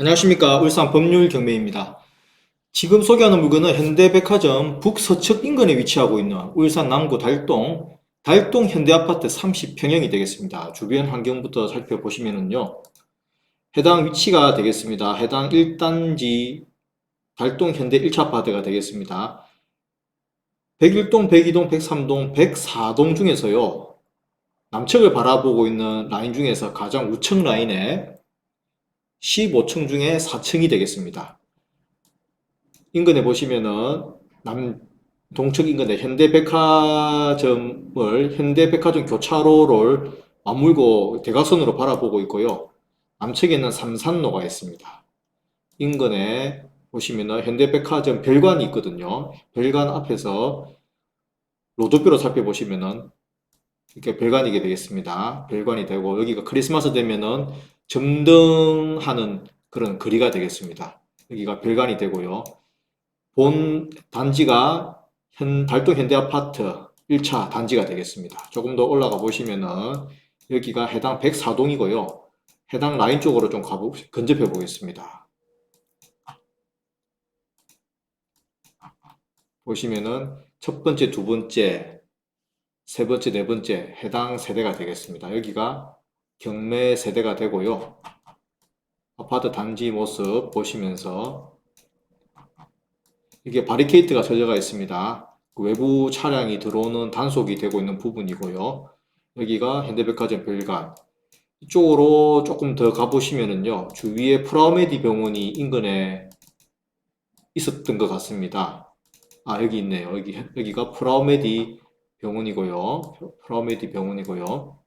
안녕하십니까 울산 법률 경매입니다. 지금 소개하는 물건은 현대백화점 북서측 인근에 위치하고 있는 울산 남구 달동 달동 현대아파트 30평형이 되겠습니다. 주변 환경부터 살펴보시면은요. 해당 위치가 되겠습니다. 해당 1단지 달동 현대 1차 아파트가 되겠습니다. 101동, 102동, 103동, 104동 중에서요. 남측을 바라보고 있는 라인 중에서 가장 우측 라인에 15층 중에 4층이 되겠습니다. 인근에 보시면은 남 동측 인근에 현대백화점을 현대백화점 교차로를 맞물고 대각선으로 바라보고 있고요. 남측에는 삼산로가 있습니다. 인근에 보시면은 현대백화점 별관이 있거든요. 별관 앞에서 로드뷰로 살펴보시면은 이렇게 별관이게 되겠습니다. 별관이 되고 여기가 크리스마스 되면은 점등하는 그런 거리가 되겠습니다. 여기가 별관이 되고요. 본 단지가 현, 달동 현대 아파트 1차 단지가 되겠습니다. 조금 더 올라가 보시면은 여기가 해당 104동이고요. 해당 라인 쪽으로 좀 가보, 근접해 보겠습니다. 보시면은 첫 번째, 두 번째, 세 번째, 네 번째 해당 세대가 되겠습니다. 여기가 경매 세대가 되고요. 아파트 단지 모습 보시면서 이게 바리케이트가 쳐져가 있습니다. 그 외부 차량이 들어오는 단속이 되고 있는 부분이고요. 여기가 현대백화점 별관. 이쪽으로 조금 더 가보시면은요. 주위에 프라우메디 병원이 인근에 있었던 것 같습니다. 아, 여기 있네요. 여기, 여기가 프라우메디 병원이고요. 프라우메디 병원이고요.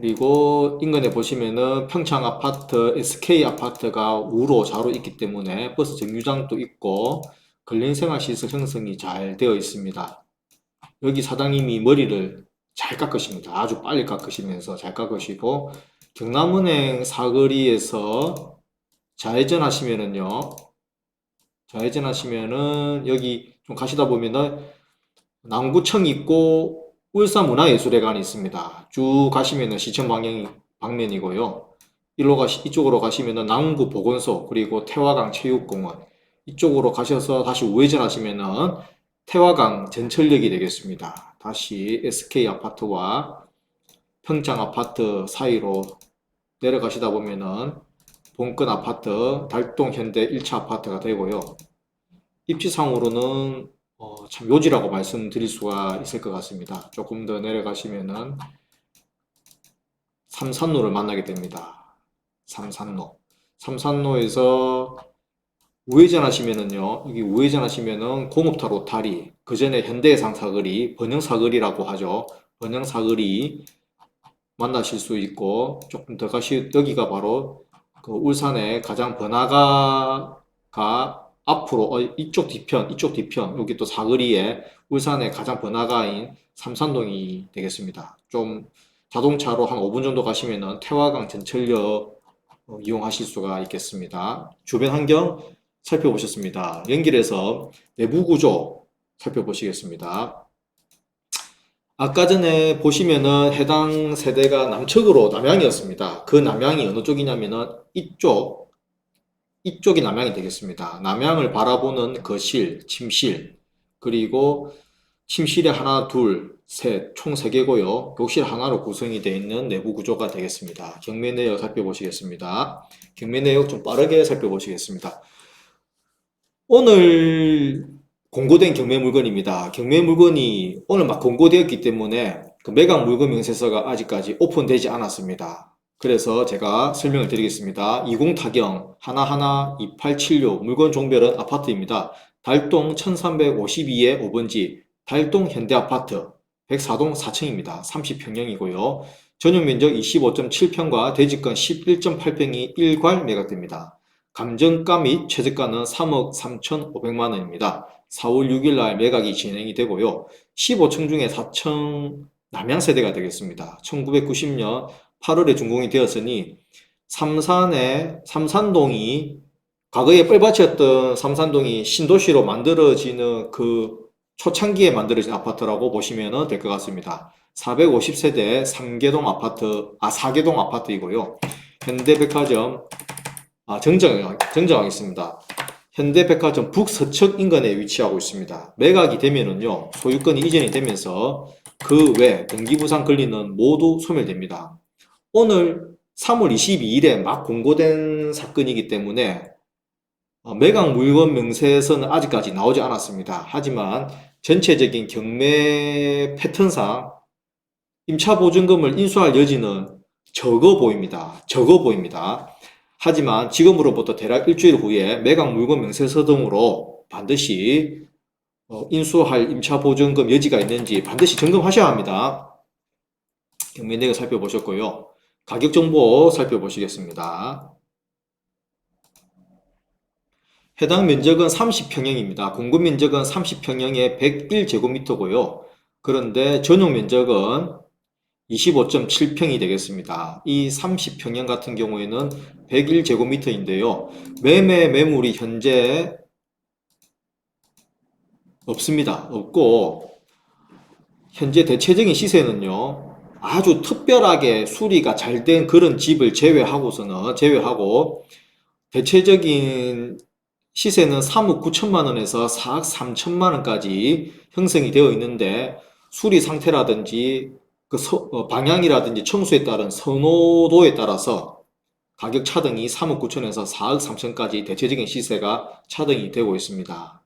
그리고 인근에 보시면은 평창 아파트, SK 아파트가 우로 좌로 있기 때문에 버스 정류장도 있고 근린 생활시설 형성이 잘 되어 있습니다. 여기 사장님이 머리를 잘 깎으십니다. 아주 빨리 깎으시면서 잘 깎으시고 경남은행 사거리에서 좌회전 하시면은요. 좌회전 하시면은 여기 좀 가시다 보면은 남구청 있고 울산문화예술회관이 있습니다. 쭉 가시면은 시청 방향이 방면이고요. 일로 가시, 이쪽으로 가시면은 남구 보건소 그리고 태화강 체육공원 이쪽으로 가셔서 다시 우회전 하시면은 태화강 전철역이 되겠습니다. 다시 SK 아파트와 평창 아파트 사이로 내려가시다 보면은 본권 아파트 달동 현대 1차 아파트가 되고요. 입지상으로는 어, 참 요지라고 말씀드릴 수가 있을 것 같습니다. 조금 더 내려가시면은 삼산로를 만나게 됩니다. 삼산로. 삼산로에서 우회전 하시면은요, 여기 우회전 하시면은 공업타 로타리, 그 전에 현대해상 사거리, 번영 사거리라고 하죠. 번영 사거리 만나실 수 있고, 조금 더 가시, 여기가 바로 그 울산의 가장 번화가가 앞으로 어, 이쪽 뒤편, 이쪽 뒤편, 여기 또 사거리에 울산의 가장 번화가인 삼산동이 되겠습니다. 좀 자동차로 한 5분 정도 가시면은 태화강 전철역 어, 이용하실 수가 있겠습니다. 주변 환경 살펴보셨습니다. 연결해서 내부 구조 살펴보시겠습니다. 아까 전에 보시면은 해당 세대가 남측으로 남향이었습니다. 그 남향이 어느 쪽이냐면은 이쪽 이쪽이 남향이 되겠습니다. 남향을 바라보는 거실, 침실, 그리고 침실에 하나, 둘, 셋, 총 3개고요. 욕실 하나로 구성이 되어 있는 내부 구조가 되겠습니다. 경매 내역 살펴보시겠습니다. 경매 내역 좀 빠르게 살펴보시겠습니다. 오늘 공고된 경매 물건입니다. 경매 물건이 오늘 막 공고되었기 때문에 그 매각 물건 명세서가 아직까지 오픈되지 않았습니다. 그래서 제가 설명을 드리겠습니다. 20 타경 하나하나 2876 물건 종별은 아파트입니다. 달동 1352의 5번지 달동 현대아파트 104동 4층입니다. 30평형이고요. 전용 면적 25.7평과 대지권 11.8평이 일괄 매각됩니다. 감정가 및 최저가는 3억 3,500만 원입니다. 4월 6일 날 매각이 진행이 되고요. 15층 중에 4층 남양 세대가 되겠습니다. 1990년 8월에 준공이 되었으니 삼산의 삼산동이 과거에 뻘밭이었던 삼산동이 신도시로 만들어지는 그 초창기에 만들어진 아파트라고 보시면 될 것 같습니다. 450세대 3개동 아파트, 아 4개동 아파트이고요. 현대백화점 아, 정정, 정정하겠습니다. 현대백화점 북서측 인근에 위치하고 있습니다. 매각이 되면은요, 소유권이 이전이 되면서 그외 등기부상 권리는 모두 소멸됩니다. 오늘 3월 22일에 막 공고된 사건이기 때문에 어, 매각 물건 명세서는 아직까지 나오지 않았습니다. 하지만 전체적인 경매 패턴상 임차 보증금을 인수할 여지는 적어 보입니다. 적어 보입니다. 하지만 지금으로부터 대략 일주일 후에 매각 물건 명세서 등으로 반드시 어, 인수할 임차 보증금 여지가 있는지 반드시 점검하셔야 합니다. 경매 내역 살펴보셨고요. 가격 정보 살펴보시겠습니다. 해당 면적은 30평형입니다. 공급 면적은 30평형에 101제곱미터고요. 그런데 전용 면적은 25.7평이 되겠습니다. 이 30평형 같은 경우에는 101제곱미터인데요. 매매 매물이 현재 없습니다. 없고 현재 대체적인 시세는요. 아주 특별하게 수리가 잘 된 그런 집을 제외하고서는 제외하고 대체적인 시세는 3억 9천만 원에서 4억 3천만 원까지 형성이 되어 있는데 수리 상태라든지 그 서- 어, 방향이라든지 청수에 따른 선호도에 따라서 가격 차등이 3억 9천에서 4억 3천까지 대체적인 시세가 차등이 되고 있습니다.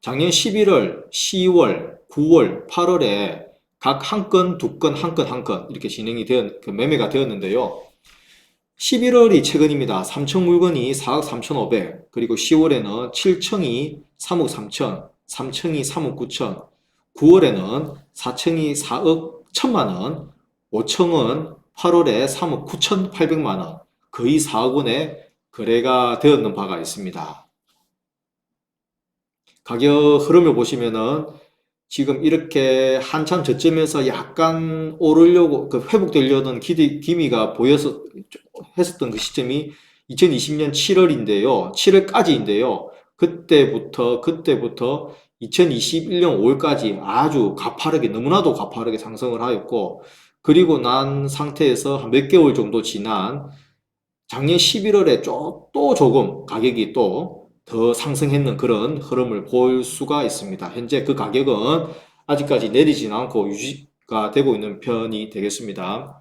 작년 11월, 10월, 9월, 8월에 각 한 건, 두 건, 한 건, 한 건 이렇게 진행이 되었, 그 매매가 되었는데요. 11월이 최근입니다. 3천 물건이 4억 3,500, 그리고 10월에는 7층이 3억 3천, 3층이 3억 9천, 9월에는 4층이 4억 1천만 원, 5층은 8월에 3억 9,800만 원, 거의 4억 원의 거래가 되었는 바가 있습니다. 가격 흐름을 보시면은 지금 이렇게 한참 저점에서 약간 오르려고 그 회복되려던 기대, 기미가 보여서 했었던 그 시점이 2020년 7월인데요. 7월까지인데요. 그때부터 그때부터 2021년 5월까지 아주 가파르게 너무나도 가파르게 상승을 하였고 그리고 난 상태에서 한 몇 개월 정도 지난 작년 11월에 또 조금 가격이 또 더 상승했는 그런 흐름을 볼 수가 있습니다. 현재 그 가격은 아직까지 내리진 않고 유지가 되고 있는 편이 되겠습니다.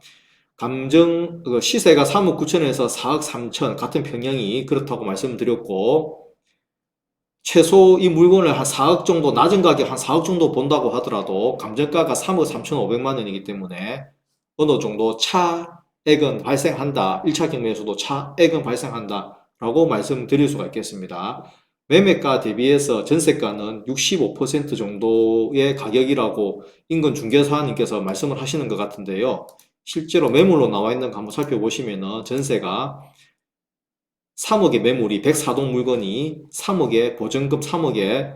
감정 그 시세가 3억 9천에서 4억 3천 같은 평형이 그렇다고 말씀드렸고 최소 이 물건을 한 4억 정도 낮은 가격 한 4억 정도 본다고 하더라도 감정가가 3억 3천5백만 원이기 때문에 어느 정도 차액은 발생한다. 1차 경매에서도 차액은 발생한다. 라고 말씀드릴 수가 있겠습니다. 매매가 대비해서 전세가는 65% 정도의 가격이라고 인근 중개사님께서 말씀을 하시는 것 같은데요. 실제로 매물로 나와 있는 거 한번 살펴보시면은 전세가 3억의 매물이 104동 물건이 3억에 보증금 3억에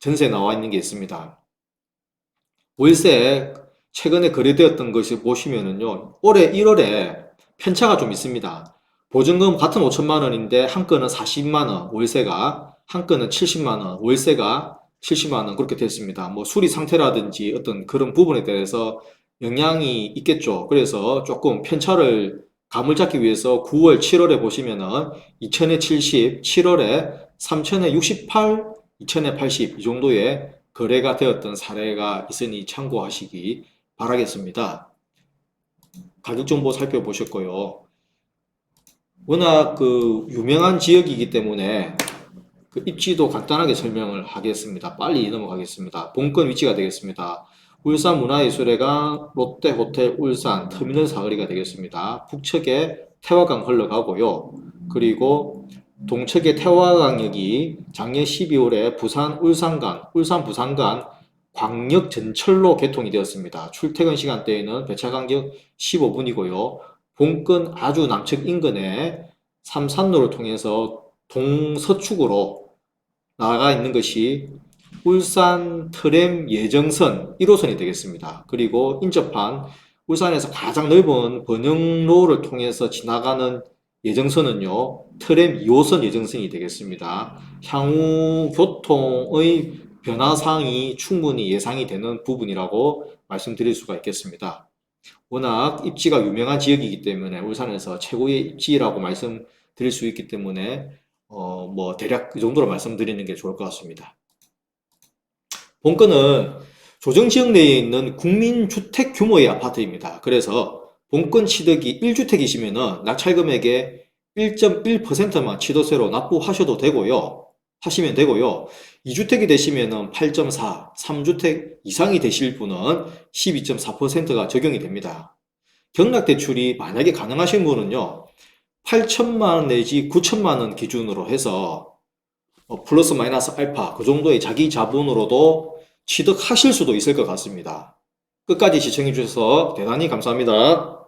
전세 나와 있는 게 있습니다. 월세 최근에 거래되었던 것을 보시면은요. 올해 1월에 편차가 좀 있습니다. 보증금 같은 5천만 원인데 한 건은 40만 원 월세가 한 건은 70만 원 월세가 70만 원 그렇게 됐습니다. 뭐 수리 상태라든지 어떤 그런 부분에 대해서 영향이 있겠죠. 그래서 조금 편차를 감을 잡기 위해서 9월, 7월에 보시면은 2천에 70, 7월에 3천에 68, 2천에 80 이 정도의 거래가 되었던 사례가 있으니 참고하시기 바라겠습니다. 가격 정보 살펴보셨고요. 워낙 그 유명한 지역이기 때문에 그 입지도 간단하게 설명을 하겠습니다. 빨리 넘어가겠습니다. 본건 위치가 되겠습니다. 울산 문화예술회관 롯데 호텔 울산 터미널 사거리가 되겠습니다. 북측에 태화강 흘러가고요. 그리고 동측에 태화강역이 작년 12월에 부산 울산간, 울산 부산간 광역 전철로 개통이 되었습니다. 출퇴근 시간대에는 배차 간격 15분이고요. 본건 아주 남측 인근에 삼산로를 통해서 동서축으로 나가 있는 것이 울산 트램 예정선 1호선이 되겠습니다. 그리고 인접한 울산에서 가장 넓은 번영로를 통해서 지나가는 예정선은요, 트램 2호선 예정선이 되겠습니다. 향후 교통의 변화사항이 충분히 예상이 되는 부분이라고 말씀드릴 수가 있겠습니다. 워낙 입지가 유명한 지역이기 때문에 울산에서 최고의 입지라고 말씀 드릴 수 있기 때문에 어, 뭐 대략 이 정도로 말씀드리는 게 좋을 것 같습니다. 본건은 조정 지역 내에 있는 국민주택 규모의 아파트입니다. 그래서 본건 취득이 1주택이시면은 낙찰 금액의 1.1%만 취득세로 납부하셔도 되고요. 하시면 되고요. 2주택이 되시면은 8.4, 3주택 이상이 되실 분은 12.4%가 적용이 됩니다. 경락 대출이 만약에 가능하신 분은요. 8천만 원 내지 9천만 원 기준으로 해서 어, 플러스 마이너스 알파 그 정도의 자기 자본으로도 취득하실 수도 있을 것 같습니다. 끝까지 시청해 주셔서 대단히 감사합니다.